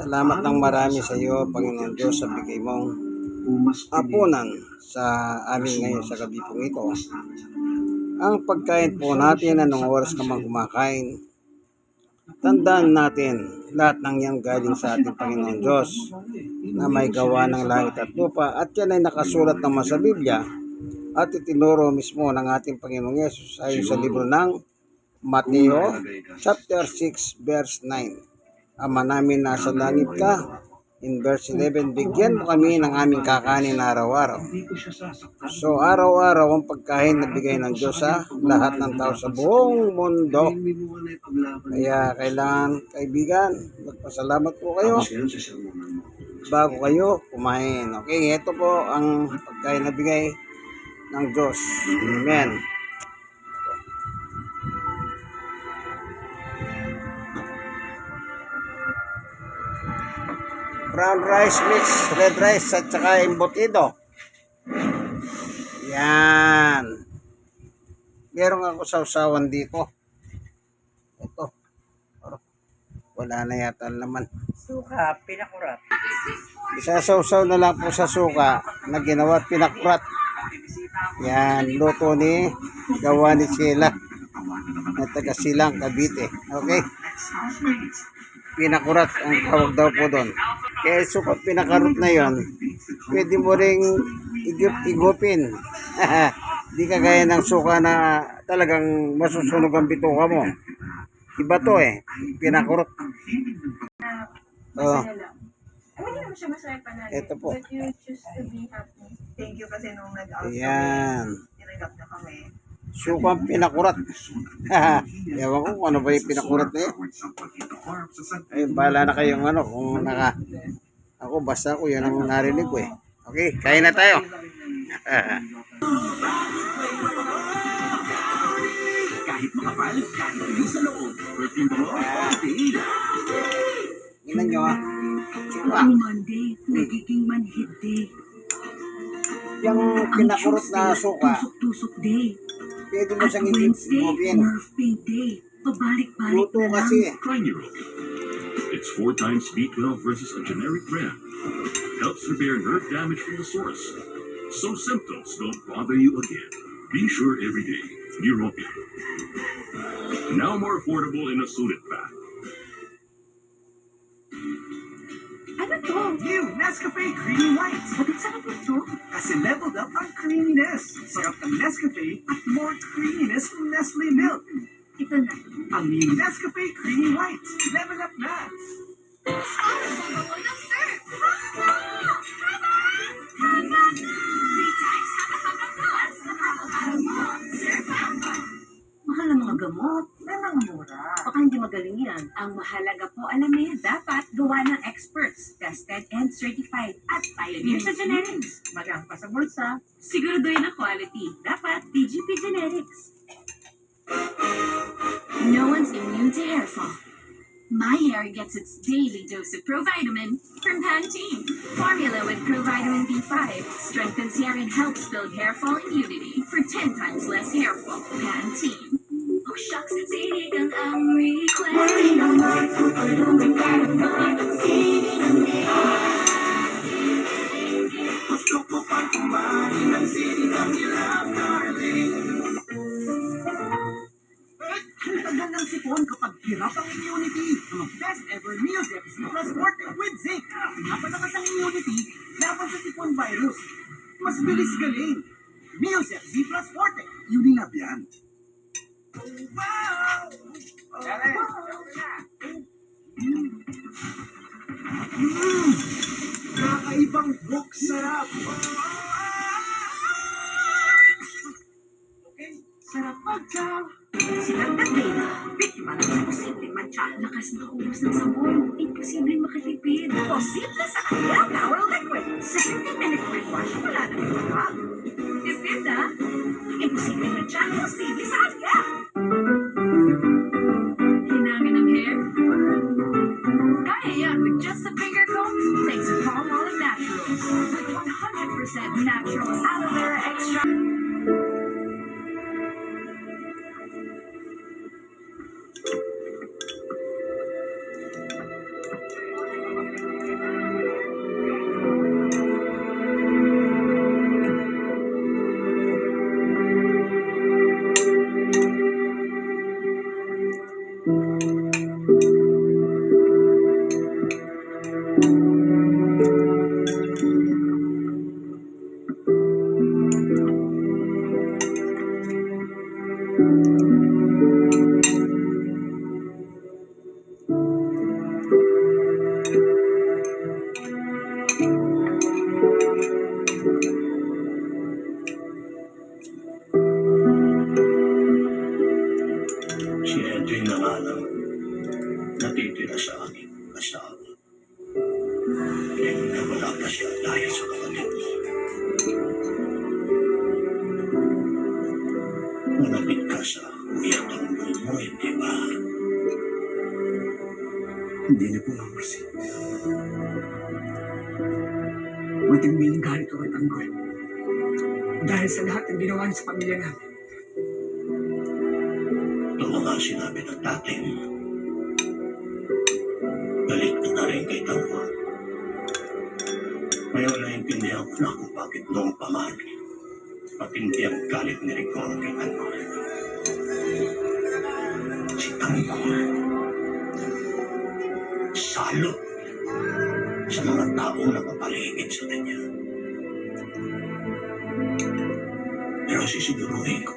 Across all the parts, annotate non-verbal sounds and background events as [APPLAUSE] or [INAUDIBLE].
Salamat ng marami sa iyo, Panginoon Diyos, sa bigay mong apunan sa amin ngayon sa gabi po ito. Ang pagkain po natin, anong oras ka man kumakain, tandaan natin lahat ng yan galing sa ating Panginoon Diyos na may gawa ng langit at lupa at yan ay nakasulat naman sa Biblia at itinuro mismo ng ating Panginoong Yesus ayon sa libro ng Mateo chapter 6 verse 9. Ama namin nasa langit ka, in verse 11, bigyan mo kami ng aming kakanin araw-araw. So araw-araw ang pagkain na bigay ng Diyos sa lahat ng tao sa buong mundo. Kaya kailangan kaibigan, magpasalamat po kayo bago kayo kumain. Okay, ito po ang pagkain na bigay ng Diyos. Amen. Brown rice mix, red rice at saka embutido. Yan. Meron ako sausawan dito. Ito. Wala na yata ang laman. Suka, pinakurat. Isasawsaw na lang po sa suka na ginawa at pinakurat. Yan, luto ni gawa ni Sheila na taga Silang, Cavite. Okay? Pinakurat ang tawag daw po doon. Kaya suka pinakarot na yon, pwede mo ring igup igupin. [LAUGHS] Di kagaya ng suka na talagang masusunog ang bituka mo. Iba to eh, pinakurot. Oh. Ito po. Thank you kasi nung nag-out ayan. tinanggap na kami. Sukang pinakurat. [LAUGHS] Ewan ko ano ba yung pinakurat na yun. Ay, bahala na kayong ano, kung naka... Ako, basta ako, yan ang narinig ko eh. Okay, kain na tayo. [LAUGHS] Kahit makapal, kahit hindi sa loob. Perfume mo. Tingnan nyo ah. Monday, nagiging manhid day. Yung pinakurot na suka, tusok-tusok day. Pwede mo siyang. Pabalik-balik Luto kasi eh. It's four times B12 versus a generic brand. Helps repair nerve damage from the source. So symptoms don't bother you again. Be sure every day. Neuropian. Now more affordable in a sulit pack. Ano to? New Nescafe Creamy White. Bakit sarap ito? Kasi leveled up ang creaminess. Sarap ng Nescafe at more creaminess from Nestle Milk. Ito na. Ang new Nescafe Creamy White. Level up na. Mahal ang mga gamot. Nanang mura. Baka hindi magaling yan. Ang mahalaga po alamin, dapat gawa ng experts, tested and certified, at pioneer sa generics. Magang pa sa bulsa. Siguraduhin ang quality. Dapat DGP Generics. No one's immune to hair fall. My hair gets its daily dose of provitamin from Pantene. Formula with provitamin B5 strengthens hair and helps build hair fall immunity for 10 times less hair fall. Pantene. Immunity laban sa sipon virus. Mas bilis galing. Zeps Z plus Forte. Unilab yan. Wow! Mm. Kakaibang book sarap. Okay, sarap pagka. Silang Dela, biktima ng sa posibleng matcha. Lakas na ubos ng sabon, imposibleng makatipid. Posible sa kanya, Power Liquid. 70-minute quick wash, na yung mga. Tipid ah. Imposibleng matcha, posible sa kanya. Hinangin ng hair? Kaya yan with just a finger comb, thanks to Palmolive Naturals. With 100% natural aloe vera extract. Malapit ka sa kuya tanggol mo, hindi ba? Hindi na po, Ma'am Mercy. Matinding galit ko kay Tanggol. Dahil sa lahat ng ginawa niya sa pamilya namin. Nga nga sinabi ng tatay mo. Galit ka na rin kay tanggol. Ngayon naiintindihan ko na kung bakit noong pa man matindi ang galit ni Rigon kay tanggol. Si tanggol. Salot sa mga taong nakapaligid sa kanya. Pero sisiguruhin ko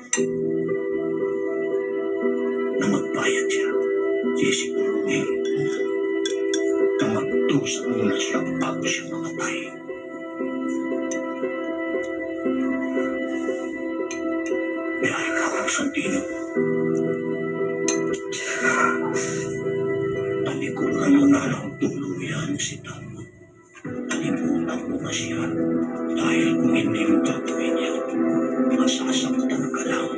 na magbayad siya. Sisiguruhin na magdusa muna siya bago siya mamatay. Sandino. Talikuran mo na ng tuluyan si Tango. Kalimutan mo na siya. Dahil kung hindi mo gagawin yan, masasaktan ka lang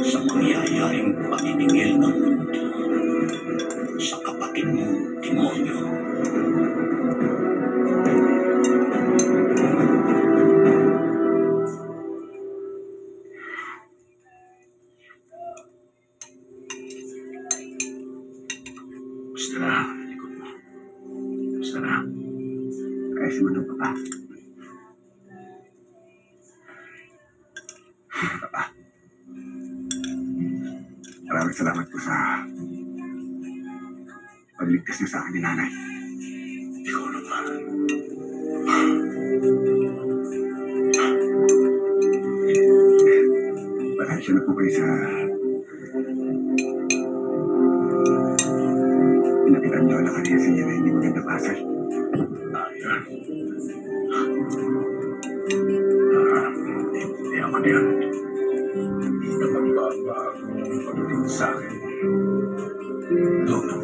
sa mangyayaring paniningil ng mundo sa kapatid mong demonyo. Maraming salamat po sa pagligtas niyo sa akin ni nanay. Ikaw naman. Pasensya na po kayo sa hindi ako na yan. Hindi na magbabago ang pagdating sa akin. Lolo,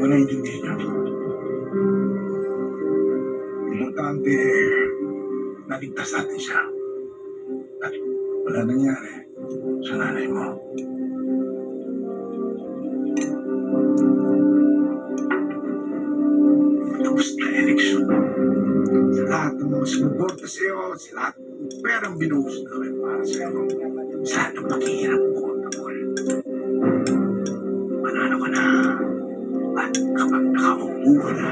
wala yung niya. Importante, naligtas natin siya. At wala nangyari sa nanay mo. Tapos na eleksyon. Sa lahat ng mga sumuporta sa sa lahat perang binuhos namin para sa iyo, sa lahat ng paghihirap mo, Tamol. Manalo ka na. At kapag nakaupo ka na,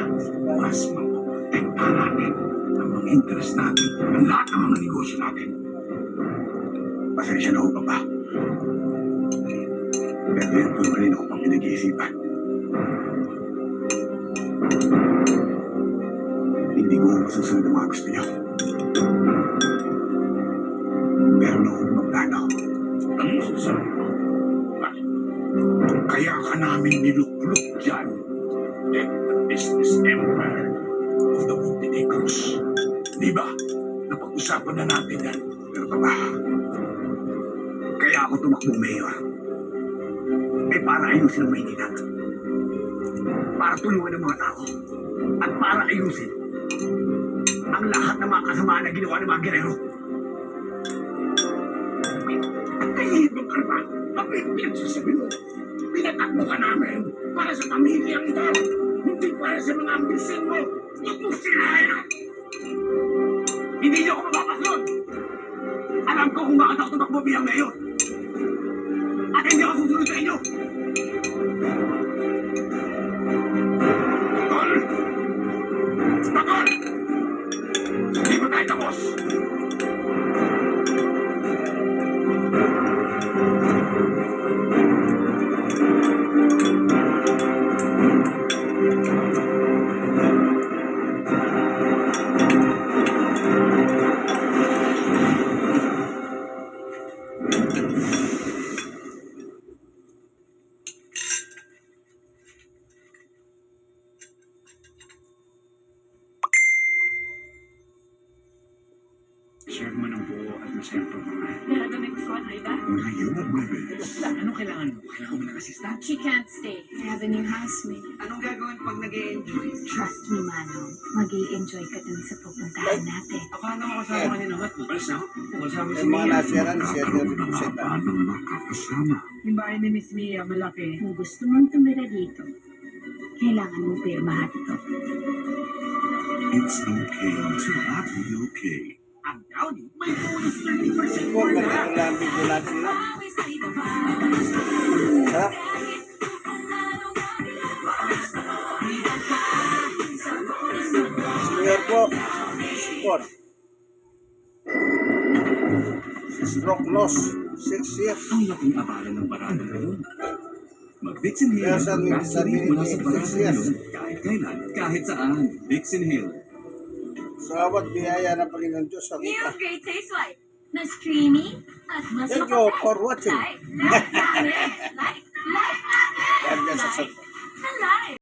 mas mapoprotekta natin ang mga interest natin, ang lahat ng mga negosyo natin. Pasensya na ho, Papa. Pero yun po rin ako pang pinag-iisipan. Hindi ko masusunod ang mga gusto niyo. Sasabi mo? Bakit? Kaya ka namin nilukluk dyan. Eh, the business empire of the Montenegros. Di ba? Napag-usapan na natin yan. Pero Papa, kaya ako tumakbong mayor. Eh para ayusin ang Maynila. Para tulungan ang mga tao. At para ayusin ang lahat ng mga kasamaan na ginawa ng mga gerero. Kahihibang ka ba? Bakit pinagsasabi mo? Pinatakbo ka namin para sa pamilyang ito. Hindi para sa mga ambisyon mo. Mo sinayan! Hindi niyo ako mapapaslon! Alam ko kung bakit ako tumakbo bilang mayor. Na iba. Ngayon at Webes. Anong kailangan mo? Kailangan mo ng assistant? She can't stay. I have a new housemate. Anong gagawin pag nag enjoy Trust me, Manong. mag enjoy ka dun sa pupuntahan natin. Akala mo kasama ka ni Namat. Balis na ako. Kasama si Yung mga Mia. nasiran, share nyo rin po sa iba. ng makakasama. Yung bahay ni Miss Mia, malaki. Kung gusto mong tumira dito, kailangan mong pirmahan ito. It's okay to not be okay. Ang Downy, may bonus 30% Po, more ganito na. lang ang video natin na. Sarap. Senior po. Score. Stroke loss. 6 years. Ang laking abala ng barada ngayon. Mag-Vixen Hill Kaya sabi mula ni years. ngayon kahit kailan, kahit saan. Vixen Hill. Salamat biyaya ng Panginoon Diyos sa kita. Mas creamy at mas Thank you for watching. Like, like. Like, like us all. Like, na like.